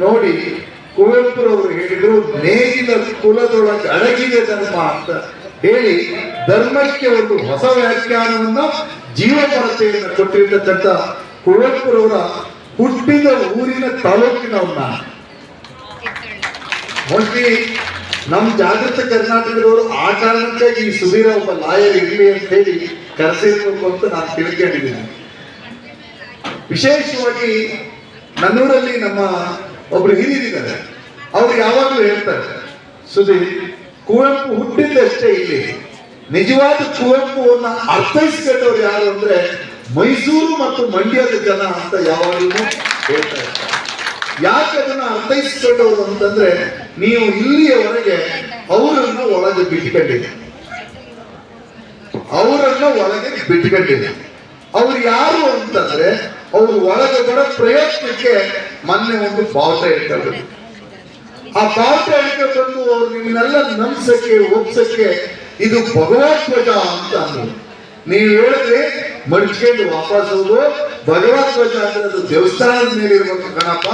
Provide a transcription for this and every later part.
ನೋಡಿ ಕುವೆಂಪುರವರು ಹೇಳಿದ್ರು ನೇಗಿಲ ಕುಲದೊಳಗೆ ಅಡಗಿದೆ ಧರ್ಮ ಅಂತ ಹೇಳಿ ಧರ್ಮಕ್ಕೆ ಒಂದು ಹೊಸ ವ್ಯಾಖ್ಯಾನವನ್ನ ಜೀವಪರತೆಯನ್ನು ಕೊಟ್ಟಿರ್ತಕ್ಕಂಥ ಕುವೆಂಪುರವರ ಹುಟ್ಟಿದ ಊರಿನ ತಾಲೂಕಿನವನ್ನ. ಮೋಸ್ಟ್ಲಿ ನಮ್ಮ ಜಾಗೃತ ಕರ್ನಾಟಕದವರು ಆ ಕಾರಣಕ್ಕಾಗಿ ಈ ಸುಧೀರ ಒಬ್ಬ ಲಾಯರ್ ಇರಲಿ ಅಂತ ಹೇಳಿ ಕರೆಸಿರ್ಬೇಕು ಅಂತ ನಾನು ತಿಳ್ಕೊಂಡಿದ್ದೀನಿ. ವಿಶೇಷವಾಗಿ ನನ್ನೂರಲ್ಲಿ ನಮ್ಮ ಒಬ್ರು ಹಿರಿಯರಿದ್ದಾರೆ. ಅವ್ರು ಯಾವಾಗಲೂ ಹೇಳ್ತಾರೆ ಸುದಿ ಕುವೆಂಪು ಹುಟ್ಟಿದ್ದಷ್ಟೇ ಇಲ್ಲಿ. ನಿಜವಾದ ಕುವೆಂಪುವನ್ನ ಅರ್ಥೈಸ್ಕೊಂಡವ್ರು ಯಾರು ಅಂದ್ರೆ ಮೈಸೂರು ಮತ್ತು ಮಂಡ್ಯದ ಜನ ಅಂತ ಯಾವಾಗಲೂ ಹೇಳ್ತಾ ಇರ್ತಾರೆ. ಯಾಕೆ ಅದನ್ನ ಅರ್ಥೈಸ್ಕೊಂಡವ್ರು ಅಂತಂದ್ರೆ ನೀವು ಇಲ್ಲಿಯವರೆಗೆ ಅವರನ್ನ ಒಳಗೆ ಬಿಟ್ಕೊಂಡಿದೆ ಅವರನ್ನ ಒಳಗೆ ಬಿಟ್ಕೊಂಡಿದೆ ಅವ್ರು ಯಾರು ಅಂತಂದ್ರೆ ಅವ್ರು ಒಳಗೆ ಬರೋ ಪ್ರಯತ್ನಕ್ಕೆ ಮೊನ್ನೆ ಒಂದು ಬಾವುಟ ಇರ್ತದೆ ಆ ಬಾವುಟ ಇಟ್ಕೊಂಡು ಬಂದು ಅವ್ರು ನಿಮ್ಮನ್ನೆಲ್ಲ ನಂಬಿಸಕ್ಕೆ, ಒಪ್ಸಕ್ಕೆ ಇದು ಭಗವದ್ವಜ ಅಂತ ಅಂದ್ರು. ನೀವು ಹೇಳಿದ್ರೆ ಮಡಿಸ್ಕೊಂಡು ವಾಪಸ್ ಹೋಗು. ಭಗವದ್ವಜ ಅಂದ್ರೆ ಅದು ದೇವಸ್ಥಾನದ ಮೇಲೆ ಇರ್ಬೇಕು ಕಣಪ್ಪ.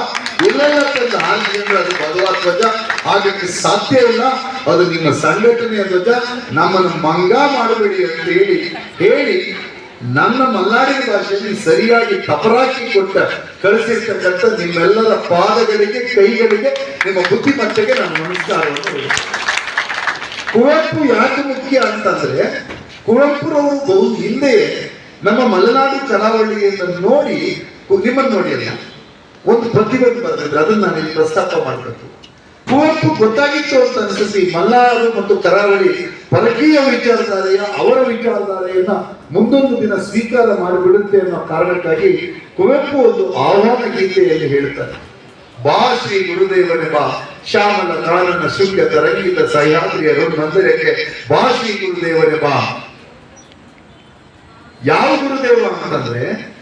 ಎಲ್ಲೆಲ್ಲ ತಂದು ಅದು ಭಗವದ್ವಜ ಆಗಕ್ಕೆ ಸಾಧ್ಯ ಇಲ್ಲ. ಅದು ನಿಮ್ಮ ಸಂಘಟನೆಯ ಧ್ವಜ. ನಮ್ಮನ್ನು ಮಂಗ ಮಾಡಬೇಡಿ ಅಂತ ಹೇಳಿ ಹೇಳಿ ನನ್ನ ಮಲ್ನಾಡಿನ ಭಾಷೆಯಲ್ಲಿ ಸರಿಯಾಗಿ ತಪರಾಕಿ ಕೊಟ್ಟ ಕಳಿಸಿರ್ತಕ್ಕಂಥ ನಿಮ್ಮೆಲ್ಲರ ಪಾದಗಳಿಗೆ, ಕೈಗಳಿಗೆ, ನಿಮ್ಮ ಬುದ್ಧಿಮತ್ತೆಗೆ ನಾನು ನಮಸ್ಕಾರವನ್ನು. ಕುವೆಂಪು ಯಾಕೆ ಮುಖ್ಯ ಅಂತಂದ್ರೆ, ಕುವೆಂಪುರವರು ಬಹು ಹಿಂದೆ ನಮ್ಮ ಮಲೆನಾಡು ಕರಾವಳಿಯನ್ನು ನೋಡಿ, ನಿಮ್ಮನ್ನು ನೋಡಿ ಅಲ್ಲ, ಒಂದು ಪ್ರತಿಭೆ ಬರೆದಿದ್ರು ಅದನ್ನ ನಾನು ಪ್ರಸ್ತಾಪ ಮಾಡಬೇಕು ಕುವೆಂಪು ಗೊತ್ತಾಗಿತ್ತು ಅಂತ ಅನಿಸುತ್ತೆ. ಮಲ್ಲಾರು ಮತ್ತು ಕರಾವಳಿ ಪರಕೀಯ ವಿಚಾರಧಾರೆಯ ಅವರ ವಿಚಾರಧಾರೆಯನ್ನ ಮುಂದೊಂದು ದಿನ ಸ್ವೀಕಾರ ಮಾಡಿಬಿಡುತ್ತೆ ಅನ್ನೋ ಕಾರಣಕ್ಕಾಗಿ ಕುವೆಂಪು ಒಂದು ಆಹ್ವಾನ ಗೀತೆಯಲ್ಲಿ ಹೇಳ್ತಾರೆ ಬಾ ಶ್ರೀ ಗುರುದೇವನೇ, ಬಾ. ಶ್ಯಾಮಲ ಕಾನನ ಶುಕ್ಯ ತರಂಗಿತ ಸಹ್ಯಾದ್ರಿಯರು ಮಂದಿರಕ್ಕೆ ಬಾ ಶ್ರೀ ಗುರುದೇವನೇ, ಬಾ. ಯಾವ ಗುರುದೇವ ಅಂತಂದ್ರೆ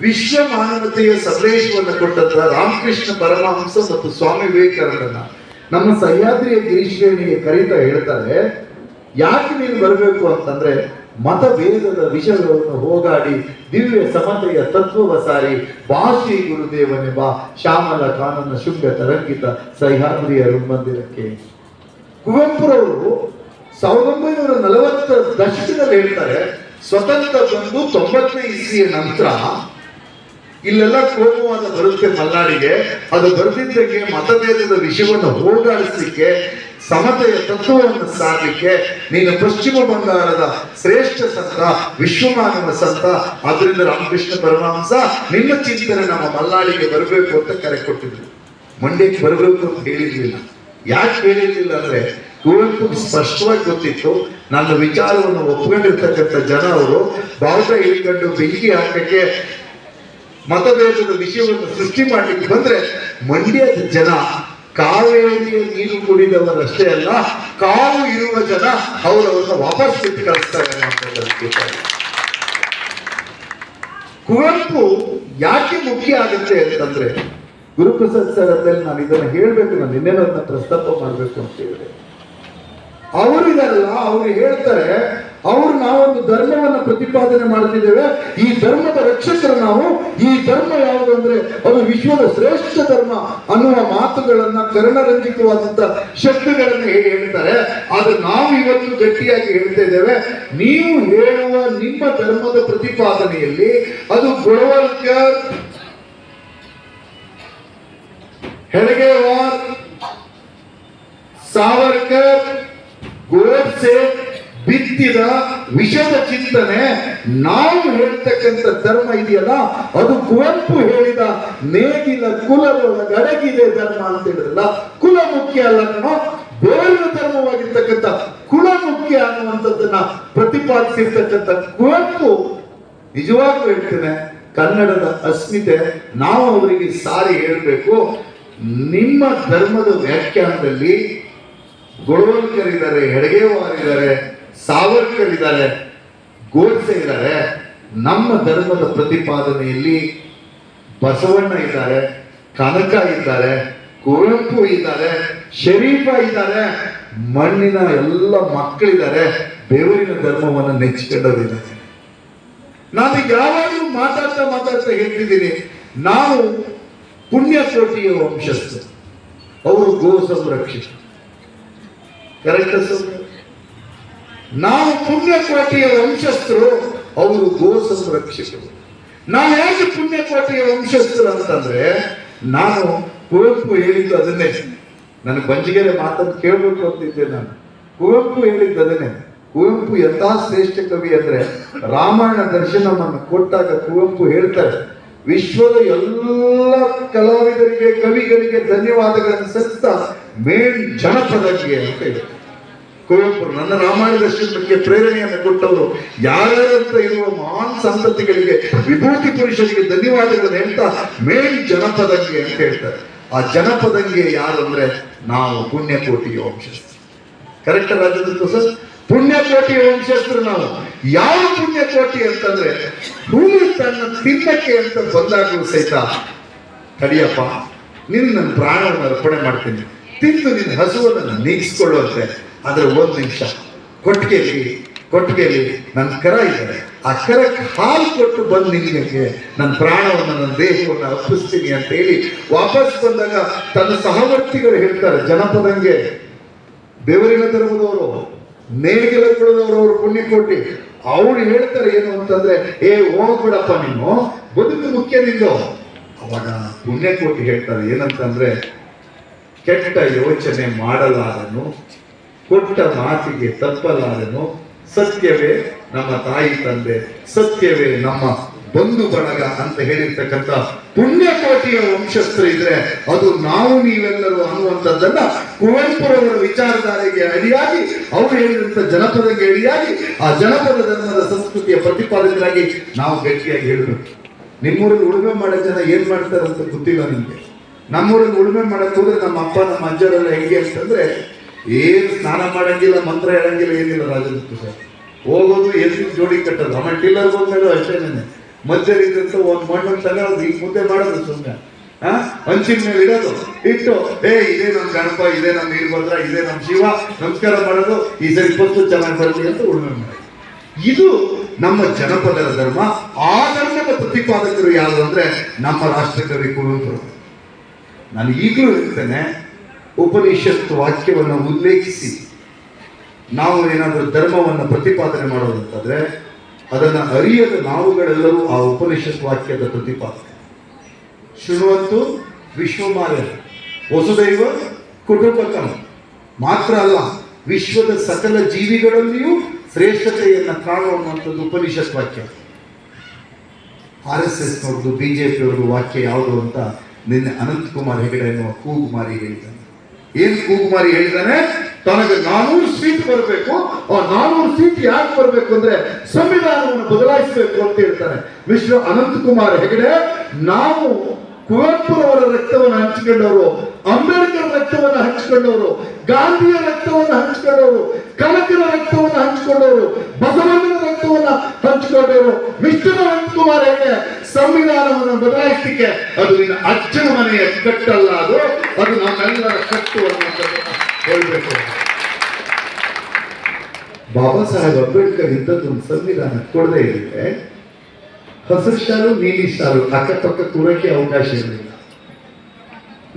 ವಿಶ್ವ ಮಾನವತೆಯ ಸಂದೇಶವನ್ನು ಕೊಟ್ಟಂತ ರಾಮಕೃಷ್ಣ ಪರಮಹಂಸ ಮತ್ತು ಸ್ವಾಮಿ ವಿವೇಕಾನಂದನ. ನಮ್ಮ ಸಹ್ಯಾದ್ರಿಯ ಗಿರೀಶ್ರೇಣಿಗೆ ಕರೀತಾ ಹೇಳ್ತಾರೆ, ಯಾಕೆ ನೀನು ಬರಬೇಕು ಅಂತಂದ್ರೆ ಮತಭೇದದ ವಿಷಯಗಳನ್ನು ಹೋಗಾಡಿ ದಿವ್ಯ ಸಮತೆಯ ತತ್ವವ ಸಾರಿ ಭಾಷೆ ಬಾ ಶ್ಯಾಮಲ ಕಾನನ ಶುಂಗ ತರಂಗಿತ ಸಹ್ಯಾದ್ರಿಯ ಮಂದಿರಕ್ಕೆ ಕುವೆಂಪುರವರು ಸಾವಿರದ ಒಂಬೈನೂರ ನಲವತ್ತ ದಶಕದಲ್ಲಿ ಹೇಳ್ತಾರೆ, ಸ್ವತಂತ್ರ ಬಂದು ತೊಂಬತ್ತನೇ ಇಸ್ವಿಯ ನಂತರ ಇಲ್ಲೆಲ್ಲ ಕೋಮುವಾದ ಬರುತ್ತೆ ಮಲ್ನಾಡಿಗೆ ಅದು ಬರೆದಿದ್ದಕ್ಕೆ ಮತಭೇದದ ವಿಷಯವನ್ನು ಹೋಗಾಡಿಸಲಿಕ್ಕೆ ಸಮತೆಯ ತತ್ವವನ್ನು ಸಾರಲಿಕ್ಕೆ, ನೀನು ಪಶ್ಚಿಮ ಬಂಗಾಳದ ಶ್ರೇಷ್ಠ ಸಂತ, ವಿಶ್ವಮಾನವ ಸಂತ ಅದರಿಂದ ರಾಮಕೃಷ್ಣ ಪರಮಹಂಸ ನಿನ್ನ ಚಿಂತನೆ ನಮ್ಮ ಮಲ್ನಾಡಿಗೆ ಬರಬೇಕು ಅಂತ ಕರೆ ಕೊಟ್ಟಿದ್ರು. ಮಂಡ್ಯಕ್ಕೆ ಬರಬೇಕು ಅಂತ ಹೇಳಿರ್ಲಿಲ್ಲ. ಯಾಕೆ ಹೇಳಿರ್ಲಿಲ್ಲ ಅಂದ್ರೆ ಕುವೆಂಪು ಸ್ಪಷ್ಟವಾಗಿ ಗೊತ್ತಿತ್ತು, ನನ್ನ ವಿಚಾರವನ್ನು ಒಪ್ಕೊಂಡಿರ್ತಕ್ಕಂಥ ಜನ ಅವರು ಬಾವುಟ ಇಟ್ಕೊಂಡು ಬೆಂಕಿ ಹಾಕಕ್ಕೆ ಮತಭೇದದ ವಿಷಯವನ್ನು ಸೃಷ್ಟಿ ಮಾಡಲಿಕ್ಕೆ ಬಂದ್ರೆ ಮಂಡ್ಯದ ಜನ ಕಾವೇರಿಯ ನೀರು ಕುಡಿದವರಷ್ಟೇ ಅಲ್ಲ, ಕಾವು ಇರುವ ಜನ ಅವರವರನ್ನ ವಾಪಸ್ ಬಿಟ್ಟು ಕಳಿಸ್ತಾರೆ. ಕುವೆಂಪು ಯಾಕೆ ಮುಖ್ಯ ಆಗುತ್ತೆ ಅಂತಂದ್ರೆ ಗುರುಪ್ರಸಾದ್ ಸರ್ ಅದ್ರಲ್ಲಿ ನಾನು ಇದನ್ನ ಹೇಳ್ಬೇಕು, ನಾನು ನಿನ್ನೆ ಪ್ರಸ್ತಾಪ ಮಾಡ್ಬೇಕು ಅಂತ ಹೇಳಿದೆ ಅವರಿದಾರಲ್ಲ ಅವ್ರು ಹೇಳ್ತಾರೆ ಅವ್ರು ನಾವೊಂದು ಧರ್ಮವನ್ನು ಪ್ರತಿಪಾದನೆ ಮಾಡ್ತಿದ್ದೇವೆ. ಈ ಧರ್ಮದ ರಕ್ಷಕರು ನಾವು. ಈ ಧರ್ಮ ಯಾವುದು ಅಂದ್ರೆ ಅದು ವಿಶ್ವದ ಶ್ರೇಷ್ಠ ಧರ್ಮ ಅನ್ನುವ ಮಾತುಗಳನ್ನ ಕರ್ಣರಂಜಿತವಾದಂತ ಶಬ್ದಗಳನ್ನ ಹೇಳಿ ಹೇಳ್ತಾರೆ. ಆದ್ರೆ ನಾವು ಇವತ್ತು ಗಟ್ಟಿಯಾಗಿ ಹೇಳ್ತಾ ಇದ್ದೇವೆ, ನೀವು ಹೇಳುವ ನಿಮ್ಮ ಧರ್ಮದ ಪ್ರತಿಪಾದನೆಯಲ್ಲಿ ಅದು ಗೊಳವಲ್ಕರ್ ಹೆಡಗೇವಾರ್ ಸಾವರ್ಕರ್ ಗೋಡ್ಸೆ ಬಿತ್ತಿದ ವಿಷದ ಚಿಂತನೆ ನಾವು ಹೇಳ್ತಕ್ಕಂಥ ಧರ್ಮ ಇದೆಯಲ್ಲ, ಅದು ಕುವೆಂಪು ಹೇಳಿದ ನೇಗಿಲ ಕುಲದೊಳಗೆ ಅಡಗಿದೆ ಧರ್ಮ ಅಂತ ಹೇಳಿದ್ರಲ್ಲ ಕುಲ ಮುಖ್ಯ ಅಲ್ಲ ಕಣೋ ಬೇರೆ ಧರ್ಮವಾಗಿರ್ತಕ್ಕಂಥ ಕುಲ ಮುಖ್ಯ ಅನ್ನುವಂಥದ್ದನ್ನ ಪ್ರತಿಪಾದಿಸಿರ್ತಕ್ಕಂಥ ಕುವೆಂಪು ನಿಜವಾಗ್ಲೂ ಹೇಳ್ತೇನೆ, ಕನ್ನಡದ ಅಸ್ಮಿತೆ ನಾವು ಅವರಿಗೆ ಸಾರಿ ಹೇಳಬೇಕು. ನಿಮ್ಮ ಧರ್ಮದ ವ್ಯಾಖ್ಯಾನದಲ್ಲಿ ಗೊಳವಲ್ಕರ್ ಇದ್ದಾರೆ ಹೆಡಗೇವಾರ್ ಇದ್ದಾರೆ ಸಾವರ್ಕರ್ ಇದ್ದಾರೆ ಗೋಡ್ಸೆ ಇದ್ದಾರೆ ನಮ್ಮ ಧರ್ಮದ ಪ್ರತಿಪಾದನೆಯಲ್ಲಿ ಬಸವಣ್ಣ ಇದ್ದಾರೆ, ಕನಕ ಇದ್ದಾರೆ, ಕುವೆಂಪು ಇದ್ದಾರೆ, ಶರೀಫ ಇದ್ದಾರೆ, ಮಣ್ಣಿನ ಎಲ್ಲ ಮಕ್ಕಳಿದ್ದಾರೆ, ಬೇವರಿನ ಧರ್ಮವನ್ನು ನೆಚ್ಚಿಕೊಂಡವರಿದ್ದಾರೆ. ನಾನು ಯಾವಾಗಲೂ ಮಾತಾಡ್ತಾ ಮಾತಾಡ್ತಾ ಹೇಳ್ತಿದ್ದೀನಿ, ನಾವು ಪುಣ್ಯಕೋಟಿಯ ವಂಶಸ್ಥರು, ಅವರು ಗೋ ಸಂರಕ್ಷಿತ ಕರೆಕ್ಟ್ ನಾವು ಪುಣ್ಯಕೋಟಿಯ ವಂಶಸ್ಥರು, ಅವರು ಗೋ ಸಂರಕ್ಷಕರು ನಾವು ಯಾಕೆ ಪುಣ್ಯಕೋಟಿಯ ವಂಶಸ್ಥರು ಅಂತಂದ್ರೆ, ನಾನು ಕುವೆಂಪು ಹೇಳಿದ್ದು ಅದನ್ನೇ. ನನಗೆ ಬಂಜಿಗೆರೆ ಮಾತನ್ನು ಕೇಳಬೇಕು ಅಂತಿದ್ದೆ ನಾನು. ಕುವೆಂಪು ಹೇಳಿದ್ದು ಅದನ್ನೇ. ಕುವೆಂಪು ಎಂತಹ ಶ್ರೇಷ್ಠ ಕವಿ ಅಂದ್ರೆ, ರಾಮಾಯಣ ದರ್ಶನವನ್ನು ಕೊಟ್ಟಾಗ ಕುವೆಂಪು ಹೇಳ್ತಾರೆ, ವಿಶ್ವದ ಎಲ್ಲ ಕಲಾವಿದರಿಗೆ, ಕವಿಗಳಿಗೆ ಧನ್ಯವಾದಗಳನ್ನು ಸತ್ತ ಮೇನ್ ಜನಪದಕ್ಕೆ ಅಂತ ಹೇಳ್ತಾರೆ. ಕುವೆಂಪು ನನ್ನ ರಾಮಾಯಣ ದರ್ಶನಕ್ಕೆ ಪ್ರೇರಣೆಯನ್ನು ಕೊಟ್ಟವರು. ಯಾರ್ಯಾರಂತ ಇರುವ ಮಹಾನ್ ಸಂತತಿಗಳಿಗೆ, ವಿಭೂತಿ ಪುರುಷರಿಗೆ ಧನ್ಯವಾದಗಳನ್ನು ಹೇಳ್ತಾ ಮೇನ್ ಜನಪದಂಗೆ ಅಂತ ಹೇಳ್ತಾರೆ. ಆ ಜನಪದಂಗೆ ಯಾರು ಅಂದ್ರೆ ನಾವು ಪುಣ್ಯಕೋಟಿಯ ವಂಶಸ್ಥರು ಕರೆಕ್ಟ್ ರಾಜದತ್ತ ಸರ್? ಪುಣ್ಯಕೋಟಿಯ ವಂಶಸ್ಥರು ನಾವು. ಯಾವ ಪುಣ್ಯಕೋಟಿ ಅಂತಂದ್ರೆ, ಭೂಮಿ ತನ್ನ ತಿನ್ನಕ್ಕೆ ಅಂತ ಬಂದಾಗಲೂ ಸಹಿತ ತಡಿಯಪ್ಪ ನಿನ್ನ ನನ್ನ ಪ್ರಾಣವನ್ನು ಅರ್ಪಣೆ ಮಾಡ್ತೀನಿ. ತಿಂದು ನಿನ್ನ ಹಸುವನ್ನು ನೀಗಿಸ್ಕೊಳ್ಳುವಂತೆ. ಆದ್ರೆ ಒಂದು ನಿಮಿಷ. ಕೊಟ್ಟಿಗೆಯಲ್ಲಿ ಕೊಟ್ಟಿಗೆಯಲ್ಲಿ ನನ್ನ ಕರ ಇದ್ದಾರೆ. ಆ ಕರಕ್ಕೆ ಹಾಲು ಕೊಟ್ಟು ಬಂದು ನಿನಗೆ ನನ್ನ ಪ್ರಾಣವನ್ನು ನನ್ನ ದೇಹವನ್ನು ಅರ್ಪಿಸ್ತೀನಿ ಅಂತ ಹೇಳಿ ವಾಪಸ್ ಬಂದಾಗ ತನ್ನ ಸಹವರ್ತಿಗಳು ಹೇಳ್ತಾರೆ, ಜನಪದಂಗೆ ಬೆವರಿನ ಧರ್ಮದವರು ನೇಗಿಲ ಕುಳದವರು ಅವರು ಪುಣ್ಯಕೋಟಿ. ಅವ್ರು ಹೇಳ್ತಾರೆ ಏನು ಅಂತಂದ್ರೆ, ಏ ಹೋಗ್ಬಿಡಪ್ಪ ನೀನು, ಬದುಕು ಮುಖ್ಯ ನಿಂದು. ಅವಾಗ ಪುಣ್ಯಕೋಟಿ ಹೇಳ್ತಾರೆ ಏನಂತಂದ್ರೆ, ಕೆಟ್ಟ ಯೋಚನೆ ಮಾಡಲಾರನು ಕೊಟ್ಟ ಮಾತಿಗೆ ತಪ್ಪಲಾರನು ಸತ್ಯವೇ ನಮ್ಮ ತಾಯಿ ತಂದೆ, ಸತ್ಯವೇ ನಮ್ಮ ಬಂಧು ಬಳಗ ಅಂತ ಹೇಳಿರ್ತಕ್ಕಂಥ ಪುಣ್ಯಕೋಟಿಯ ವಂಶಸ್ಥರು ಇದ್ರೆ ಅದು ನಾವು ನೀವೆಲ್ಲರೂ ಅನ್ನುವಂಥದ್ದನ್ನ ಕುವೆಂಪುರವರ ವಿಚಾರಧಾರೆಗೆ ಅಡಿಯಾಗಿ ಅವರು ಹೇಳಿದಂತ ಜನಪದಕ್ಕೆ ಅಡಿಯಾಗಿ ಆ ಜನಪದ ಧರ್ಮದ ಸಂಸ್ಕೃತಿಯ ಪ್ರತಿಪಾದಕರಾಗಿ ನಾವು ಗಟ್ಟಿಯಾಗಿ ಹೇಳಬೇಕು. ನಿಮ್ಮೂರಲ್ಲಿ ಉಳುಮೆ ಮಾಡೋ ಜನ ಏನ್ ಮಾಡ್ತಾರೆ ಅಂತ ಗೊತ್ತಿಲ್ಲ ನಿಮಗೆ. ನಮ್ಮೂರಲ್ಲಿ ಉಳುಮೆ ಮಾಡಕ್ ಹೋದ್ರೆ ನಮ್ಮ ಅಪ್ಪ, ನಮ್ಮ ಅಜ್ಜರೆಲ್ಲ ಹೆಂಗೆ ಅಂತಂದ್ರೆ ಏನು ಸ್ನಾನ ಮಾಡಂಗಿಲ್ಲ, ಮಂತ್ರ ಹೇಳಂಗಿಲ್ಲ, ಏನಿಲ್ಲ ರಾಜದತ್ತು ಸರ್. ಹೋಗೋದು ಎಲ್ಲಿ ಜೋಡಿ ಕಟ್ಟೋದು? ಆಮೇಲೆ ಟಿಲ್ಲರ್ ಬಂದ್ಮೇಲೆ ಅಷ್ಟೇನೆ ಮಧ್ಯರಿದ್ದಂತ ಒಂದು ಮಣ್ಣು ಅದು ಈಗ ಮುದ್ದೆ ಮಾಡೋದು ಸುಮ್ಮನೆ ಆ? ಹಂಚಿನ ಮೇಲೆ ಇಡೋದು. ಇಟ್ಟು, ಏ, ಇದೇ ನಮ್ಮ ಗಣಪ, ಇದೇ ನಮ್ಮ ವೀರಭದ್ರ, ಇದೇ ನಮ್ಮ ಶಿವ, ನಮಸ್ಕಾರ ಮಾಡೋದು. ಈ ಸರಿ ಪತ್ತು ಚೆನ್ನಾಗಿ ಬರಲಿ ಅಂತ ಉಳ್ಮೆ ಇದು ನಮ್ಮ ಜನಪದರ ಧರ್ಮ. ಆ ಧರ್ಮದ ಪ್ರತಿಪಾದಕರು ಯಾರು ಅಂದ್ರೆ ನಮ್ಮ ರಾಷ್ಟ್ರಕವಿ ಕುವೆಂಪು ನಾನು ಈಗಲೂ ಹೇಳ್ತೇನೆ ಉಪನಿಷತ್ ವಾಕ್ಯವನ್ನು ಉಲ್ಲೇಖಿಸಿ. ನಾವು ಏನಾದರೂ ಧರ್ಮವನ್ನು ಪ್ರತಿಪಾದನೆ ಮಾಡೋದಂತಂದ್ರೆ ಅದನ್ನು ಅರಿಯದ ನಾವುಗಳೆಲ್ಲರೂ ಆ ಉಪನಿಷತ್ ವಾಕ್ಯದ ಪ್ರತಿಪಾದನೆ. ಶೃಣುವಂತು ವಿಶ್ವಮಾರ್ಯ ವಸುದೈವ ಕುಟುಂಬಕಂ. ಮಾತ್ರ ಅಲ್ಲ, ವಿಶ್ವದ ಸಕಲ ಜೀವಿಗಳಲ್ಲಿಯೂ ಶ್ರೇಷ್ಠತೆಯನ್ನು ಕಾಣುವಂಥದ್ದು ಉಪನಿಷತ್ ವಾಕ್ಯ. R S S B J ಪಿಯವ್ರದ್ದು ವಾಕ್ಯ ಯಾವುದು ಅಂತ ನಿನ್ನೆ ಅನಂತಕುಮಾರ್ ಹೆಗಡೆ ಎನ್ನುವ ಕೂಗುಮಾರಿ ಹೇಳಿದ್ದಾನೆ. ಏನ್ ಶಿವಕುಮಾರಿ ಹೇಳಿದಾನೆ ತನಗೆ ನಾನೂರು ಸೀಟ್ ಬರಬೇಕು. ಆ ನಾನೂರು ಸೀಟ್ ಯಾಕೆ ಬರಬೇಕು ಅಂದ್ರೆ ಸಂವಿಧಾನವನ್ನು ಬದಲಾಯಿಸಬೇಕು ಅಂತ ಹೇಳ್ತಾರೆ ವಿಶ್ವ ಅನಂತ್ ಕುಮಾರ್ ಹೆಗಡೆ, ನಾವು ಕುವೆಂಪುರವರ ರಕ್ತವನ್ನು ಹಂಚಿಕೊಂಡವರು, ಅಂಬೇಡ್ಕರ್ ರಕ್ತವನ್ನು ಹಂಚಿಕೊಂಡವರು, ಗಾಂಧಿಯ ರಕ್ತವನ್ನು ಹಂಚಿಕೊಂಡವರು, ಕನಕನ ರಕ್ತವನ್ನು ಹಂಚಿಕೊಂಡವರು, ಬಸವಣ್ಣನ ರಕ್ತವನ್ನು ಹಂಚಿಕೊಂಡವರು ವಿಷ್ಣು ಹೆಗಡೆ ಸಂವಿಧಾನವನ್ನು ಬದಲಾಯಿಸಲಿಕ್ಕೆ ಅದು ನಿನ್ನ ಅಜ್ಜನ ಮನೆಯ ಕಟ್ಟಲ್ಲ ಅದು. ಅದು ನಮ್ಮೆಲ್ಲರ ಕಟ್ಟು ಅನ್ನುವಂಥ ಹೇಳ್ಬೇಕು. ಬಾಬಾ ಸಾಹೇಬ್ ಅಂಬೇಡ್ಕರ್ ಇಂಥದ್ದೊಂದು ಸಂವಿಧಾನ ಕೊಡದೇ ಇದ್ರೆ ಹಸಿರು ಶಾಲು, ನೀಲಿ ಶಾಲು ಅಕ್ಕಪಕ್ಕ ಕೂರಕ್ಕೆ ಅವಕಾಶ ಇರಲಿಲ್ಲ.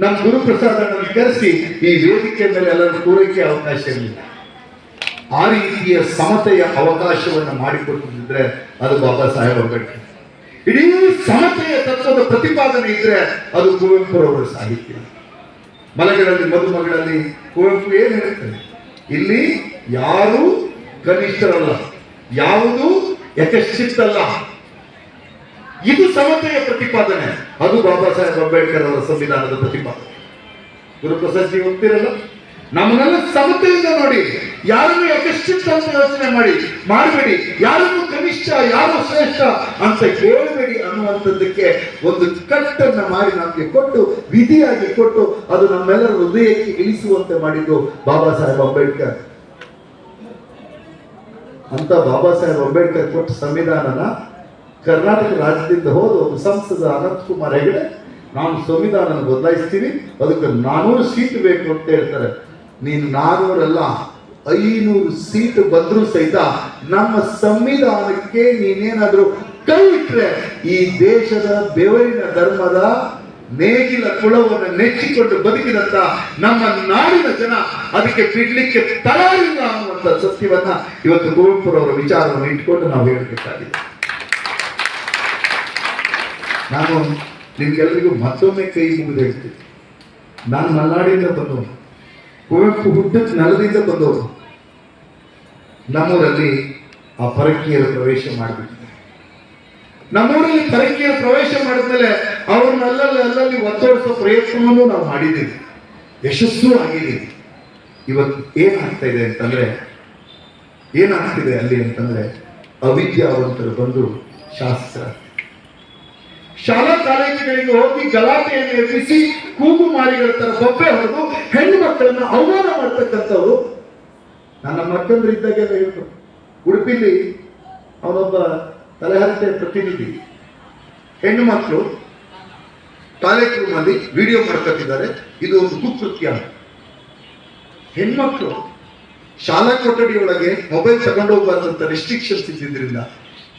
ನಮ್ಮ ಗುರುಪ್ರಸಾದನ್ನು ಕರೆಸಿ ಈ ವೇದಿಕೆ ಮೇಲೆ ಎಲ್ಲರೂ ಕೂರಕ್ಕೆ ಅವಕಾಶ ಇರಲಿಲ್ಲ. ಆ ರೀತಿಯ ಸಮತೆಯ ಅವಕಾಶವನ್ನು ಮಾಡಿಕೊಟ್ಟಿದ್ರೆ ಅದು ಬಾಬಾ ಸಾಹೇಬ್ ಅಂಬೇಡ್ಕರ್. ಇಡೀ ಸಮತೆಯ ತತ್ವದ ಪ್ರತಿಪಾದನೆ ಇದ್ರೆ ಅದು ಕುವೆಂಪುರವರ ಸಾಹಿತ್ಯ. ಮಲೆಗಳಲ್ಲಿ ಮದುಮಗಳಲ್ಲಿ ಕುವೆಂಪು ಏನು ಹೇಳ್ತಾರೆ ಇಲ್ಲಿ ಯಾರು ಕನಿಷ್ಠರಲ್ಲ, ಯಾವುದು ಯಕಶ್ಚಿತ್ತಲ್ಲ ಇದು ಸಮತೆಯ ಪ್ರತಿಪಾದನೆ. ಅದು ಬಾಬಾ ಸಾಹೇಬ್ ಅಂಬೇಡ್ಕರ್ ಅವರ ಸಂವಿಧಾನದ ಪ್ರತಿಪಾದನೆ. ಗುರುಪ್ರಸಾದ್ ಜಿ ಹೋಗ್ತಿರಲ್ಲ ನಮ್ಮನ್ನೆಲ್ಲ ಸಮತೆಯಿಂದ ನೋಡಿ, ಯಾರನ್ನು ಅಂತ ಯೋಚನೆ ಮಾಡಿ, ಮಾಡಬೇಡಿ, ಯಾರನ್ನು ಕನಿಷ್ಠ ಯಾರು ಶ್ರೇಷ್ಠ ಅಂತ ಕೇಳಬೇಡಿ ಅನ್ನುವಂಥದ್ದಕ್ಕೆ ಒಂದು ಕಟ್ಟನ್ನ ಮಾಡಿ ನಮಗೆ ಕೊಟ್ಟು, ವಿಧಿಯಾಗಿ ಕೊಟ್ಟು ಅದು ನಮ್ಮೆಲ್ಲರ ಹೃದಯಕ್ಕೆ ಇಳಿಸುವಂತೆ ಮಾಡಿದ್ದು ಬಾಬಾ ಸಾಹೇಬ್ ಅಂಬೇಡ್ಕರ್. ಅಂತ ಬಾಬಾ ಸಾಹೇಬ್ ಅಂಬೇಡ್ಕರ್ ಕೊಟ್ಟ ಸಂವಿಧಾನನ ಕರ್ನಾಟಕ ರಾಜ್ಯದಿಂದ ಹೋದ ಒಂದು ಸಂಸದ ಅನಂತ್ ಕುಮಾರ್ ಹೆಗಡೆ, ನಾನು ಸಂವಿಧಾನ ಬದಲಾಯಿಸ್ತೀವಿ ಅದಕ್ಕೆ ನಾನೂರು ಸೀಟ್ ಬೇಕು ಅಂತ ಹೇಳ್ತಾರೆ. ನೀನು ನಾನೂರಲ್ಲ ಐನೂರು ಸೀಟ್ ಬಂದರೂ ಸಹಿತ ನಮ್ಮ ಸಂವಿಧಾನಕ್ಕೆ ನೀನೇನಾದರೂ ಕೈ ಇಟ್ರೆ ಈ ದೇಶದ ಬೆವರಿನ ಧರ್ಮದ ನೇಗಿಲ ಕುಳವನ್ನು ನೆಚ್ಚಿಕೊಂಡು ಬದುಕಿದಂತ ನಮ್ಮ ನಾಡಿನ ಜನ ಅದಕ್ಕೆ ಬಿಡ್ಲಿಕ್ಕೆ ತಯಾರಿಲ್ಲ ಅನ್ನುವಂಥ ಸತ್ಯವನ್ನ ಇವತ್ತು ಕುವೆಂಪುರವರ ವಿಚಾರವನ್ನು ಇಟ್ಕೊಂಡು ನಾವು ಹೇಳಬೇಕಾಗಿದೆ. ನಾನು ನಿಮ್ಗೆಲ್ಲರಿಗೂ ಮತ್ತೊಮ್ಮೆ ಕೈ ಮುಗಿದು ಹೇಳ್ತೀನಿ. ನಾನು ಮಲೆನಾಡಿಂದ ಬಂದವನು. ಕುವೆಂಪು ಹುಟ್ಟಕ್ಕೆ ನೆಲದಿಂದ ಬಂದವರು. ನಮ್ಮೂರಲ್ಲಿ ಆ ಪರಕೀಯರು ಪ್ರವೇಶ ಮಾಡಬೇಕು ನಮ್ಮೂರಲ್ಲಿ ಪರಕೀಯರು ಪ್ರವೇಶ ಮಾಡಿದ್ಮೇಲೆ ಅವ್ರನ್ನ ಅಲ್ಲಲ್ಲಿ ಅಲ್ಲಲ್ಲಿ ಒತ್ತೋಡಿಸೋ ಪ್ರಯತ್ನವನ್ನು ನಾವು ಮಾಡಿದ್ದೀವಿ. ಯಶಸ್ಸು ಆಗಿದ್ದೀವಿ. ಇವತ್ತು ಏನಾಗ್ತಾ ಇದೆ ಅಂತಂದ್ರೆ, ಏನಾಗ್ತಿದೆ ಅಲ್ಲಿ ಅಂತಂದ್ರೆ ಅವಿದ್ಯಾವಂತರು ಬಂದು ಶಾಸ್ತ್ರ ಶಾಲಾ ಕಾಲೇಜುಗಳಿಗೆ ಹೋಗಿ ಗಲಾಟೆಯನ್ನು ಎಬ್ಬಿಸಿ ಕೂಗು ಮಾರಿಗಳ ತರ ಬೊಬ್ಬೆ ಹೊಡೆದು ಹೆಣ್ಣು ಮಕ್ಕಳನ್ನ ಅವಮಾನ ಮಾಡ್ತಕ್ಕಂಥವ್ರು ನನ್ನ ಮಕ್ಕಂದ್ರೆ ಇದ್ದಾಗೆಲ್ಲ ಹೇಳ್ತು ಉಡುಪಿಲಿ ಅವನೊಬ್ಬ ತಲೆಹರಟೆ ಪ್ರತಿನಿಧಿ. ಹೆಣ್ಣು ಮಕ್ಕಳು ಟಾಯ್ಲೆಟ್ ರೂಮ್ ವಿಡಿಯೋ ಮಾಡ್ಕೊತಿದ್ದಾರೆ. ಇದು ಒಂದು ಕುಕೃತ್ಯ. ಹೆಣ್ಮಕ್ಳು ಶಾಲಾ ಕೊಠಡಿಯೊಳಗೆ ಮೊಬೈಲ್ ತಗೊಂಡು ಹೋಗ್ಬಾರ್ದಂತ ರೆಸ್ಟ್ರಿಕ್ಷನ್ಸ್ ಇದ್ದಿದ್ರಿಂದ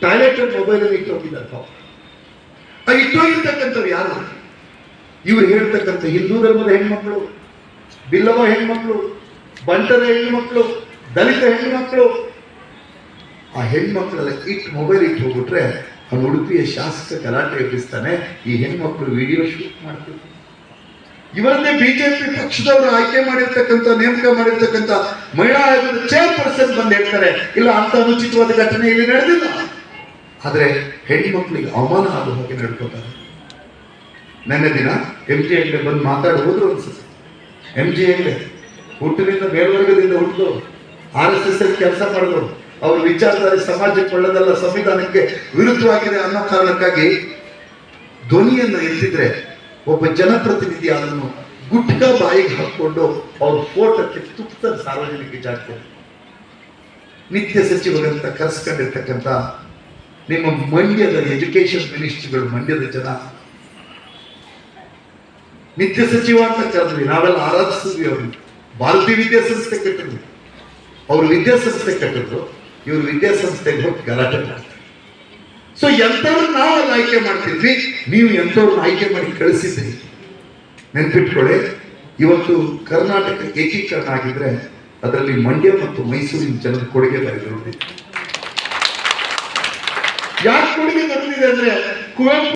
ಟಾಯ್ಲೆಟ್ ಮೊಬೈಲ್ ಅಲ್ಲಿ ಇಟ್ಟು ಹೋಗಿದ್ದಾರೆ ಪಾಪ. ಇರ್ತಕ್ಕಂಥವ್ರು ಯಾರು? ಇವ್ರು ಹೇಳ್ತಕ್ಕಂಥ ಹಿಂದೂ ಧರ್ಮದ ಹೆಣ್ಮಕ್ಳು ಬಿಲ್ಲವ ಹೆಣ್ಮಕ್ಳು ಬಂಟದ ಹೆಣ್ಮಕ್ಳು, ದಲಿತ ಹೆಣ್ಮಕ್ಳು. ಆ ಹೆಣ್ಮಕ್ಳೆಲ್ಲ ಇಟ್ಟು ಮೊಬೈಲ್ ಇಟ್ಟು ಹೋಗ್ಬಿಟ್ರೆ ಅವ್ನು ಉಡುಪಿಯ ಶಾಸಕ ಗಲಾಟೆ ಎಬ್ಬಿಸ್ತಾನೆ, ಈ ಹೆಣ್ಮಕ್ಳು ವಿಡಿಯೋ ಶೂಟ್ ಮಾಡ್ತಾರೆ ಇವರನ್ನೇ ಬಿಜೆಪಿ ಪಕ್ಷದವರು ಆಯ್ಕೆ ಮಾಡಿರ್ತಕ್ಕಂಥ, ನೇಮಕ ಮಾಡಿರ್ತಕ್ಕಂಥ ಮಹಿಳಾ ಆಯೋಗದ ಚೇರ್ಪರ್ಸನ್ ಬಂದು ಹೇಳ್ತಾರೆ, ಇಲ್ಲ, ಅಂತ ಅನುಚಿತವಾದ ಘಟನೆ ಇಲ್ಲಿ ನಡೆದಿಲ್ಲ. ಆದ್ರೆ ಮಕ್ಕಳಿಗೆ ಅವಮಾನ ಆಗೋ ಹಾಗೆ ನಡ್ಕೋತಾರೆ. ನೆನ್ನೆ ದಿನ ಎಂ ಜಿ ಹೆಗ್ಡೆ ಬಂದು ಮಾತಾಡಿ ಹೋದ್ರು ಅನ್ಸುತ್ತೆ. ಎಂ ಜಿ ಹೆಗ್ಡೆ ಹುಟ್ಟಿನಿಂದ ಮೇಲ್ವರ್ಗದಿಂದ ಹುಟ್ಟಿದು ಆರ್ ಎಸ್ ಎಸ್ ಕೆಲಸ ಮಾಡಿದ್ರು. ಅವ್ರ ವಿಚಾರದಲ್ಲಿ ಸಮಾಜಕ್ಕೆ ಒಳ್ಳೆದಲ್ಲ, ಸಂವಿಧಾನಕ್ಕೆ ವಿರುದ್ಧವಾಗಿದೆ ಅನ್ನೋ ಕಾರಣಕ್ಕಾಗಿ ಧ್ವನಿಯನ್ನು ಎತ್ತಿದ್ರೆ ಒಬ್ಬ ಜನಪ್ರತಿನಿಧಿ ಅದನ್ನು ಗುಟ್ಕ ಬಾಯಿಗೆ ಹಾಕೊಂಡು ಅವ್ರ ಫೋಟೋಕ್ಕೆ ತುಪ್ತಾರೆ ಸಾರ್ವಜನಿಕ ಜಾಗ ನಿತ್ಯ ಸಚಿವರಂತ ಕರೆಸ್ಕೊಂಡಿರ್ತಕ್ಕಂಥ ನಿಮ್ಮ ಮಂಡ್ಯದ ಎಜುಕೇಶನ್ ಮಿನಿಸ್ಟ್ರಿಗಳು ಮಂಡ್ಯದ ಜನ. ನಿತ್ಯ ಸಚಿವ ಅಂತ ಕರೆದ್ವಿ ನಾವೆಲ್ಲ ಆರಾಧಿಸಿದ್ವಿ ಅವರು. ಭಾರತೀಯ ವಿದ್ಯಾಸಂಸ್ಥೆ ಕಟ್ಟಿದ್ರು. ಅವ್ರು ವಿದ್ಯಾಸಂಸ್ಥೆ ಕಟ್ಟಿದ್ರು. ಇವರು ವಿದ್ಯಾಸಂಸ್ಥೆಗೆ ಹೋಗಿ ಗಲಾಟೆ ಮಾಡ್ತಾರೆ. ಸೊ ನಾವು ಅಲ್ಲಿ ಆಯ್ಕೆ ಮಾಡ್ತಿದ್ವಿ? ನೀವು ಎಂಥವ್ರನ್ನ ಆಯ್ಕೆ ಮಾಡಿ ಕಳಿಸಿದ್ರಿ? ನೆನ್ಪಿಟ್ಕೊಳ್ಳಿ. ಇವತ್ತು ಕರ್ನಾಟಕ ಏಕೀಕರಣ ಆಗಿದ್ರೆ, ಅದರಲ್ಲಿ ಮಂಡ್ಯ ಮತ್ತು ಮೈಸೂರಿನ ಜನರ ಕೊಡುಗೆ ಬರೆದಿದೆ ಯಾಕೆ ಕೊಡುಗೆ ಬರೆದಿದೆ ಅಂದ್ರೆ ಕುವೆಂಪು